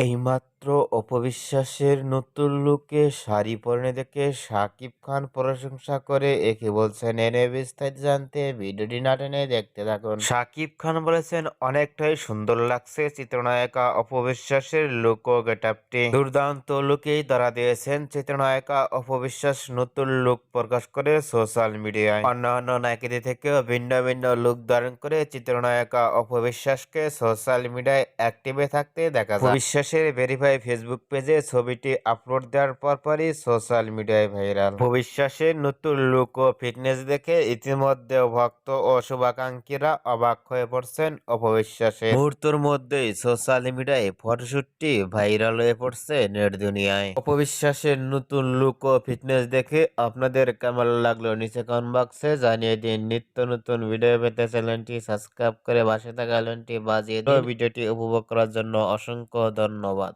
এইমাত্র অপবিশ্বাসের নতুন লুকে শাড়ি পরনে দেখে শাকিব খান প্রশংসা করে একে বলছেন এনে বিস্তারিত জানতে ভিডিওটি না টেনে দেখতে থাকুন। শাকিব খান বলেছেন অনেকটাই সুন্দর লাগছে চিত্রনায়িকা অপবিশ্বাসের লুক ও গেটআপটি দুর্দান্ত লুকেই ধরা দিয়েছেন চিত্রনায়িকা অপবিশ্বাস নতুন লুক প্রকাশ করে সোশ্যাল মিডিয়ায় অন্যান্য নায়িকাদের থেকেও ভিন্ন ভিন্ন লুক ধারণ করে চিত্রনায়িকা অপবিশ্বাসকে সোশ্যাল মিডিয়ায় অ্যাক্টিভে থাকতে দেখা যায়। বিশ্বাসের ভেরিফাই ফেসবুক পেজে ছবিটি আপলোড দেওয়ার পরপরই সোশ্যাল মিডিয়ায় ভাইরাল ভবিশ্বাসের নতুন লুক ও ফিটনেস দেখে ইতিমধ্যে ভক্ত ও শুভাকাঙ্ক্ষীরা অবাক হয়ে পড়ছেন অপবিশ্বাসে। মুহূর্তের মধ্যেই সোশ্যাল মিডিয়ায় ফটোশুটটি ভাইরাল হয়ে পড়ছে নেট দুনিয়ায়। অপবিশ্বাসের নতুন লুক ও ফিটনেস দেখে আপনাদের কেমন লাগল নিচে কমেন্ট বক্সে জানিয়ে দিন। নিত্য নতুন ভিডিও পেতে চ্যানেলটি সাবস্ক্রাইব করে পাশে থাকা আইকনটি বাজিয়ে ভিডিওটি উপভোগ করার জন্য অসংখ্য ধন্যবাদ।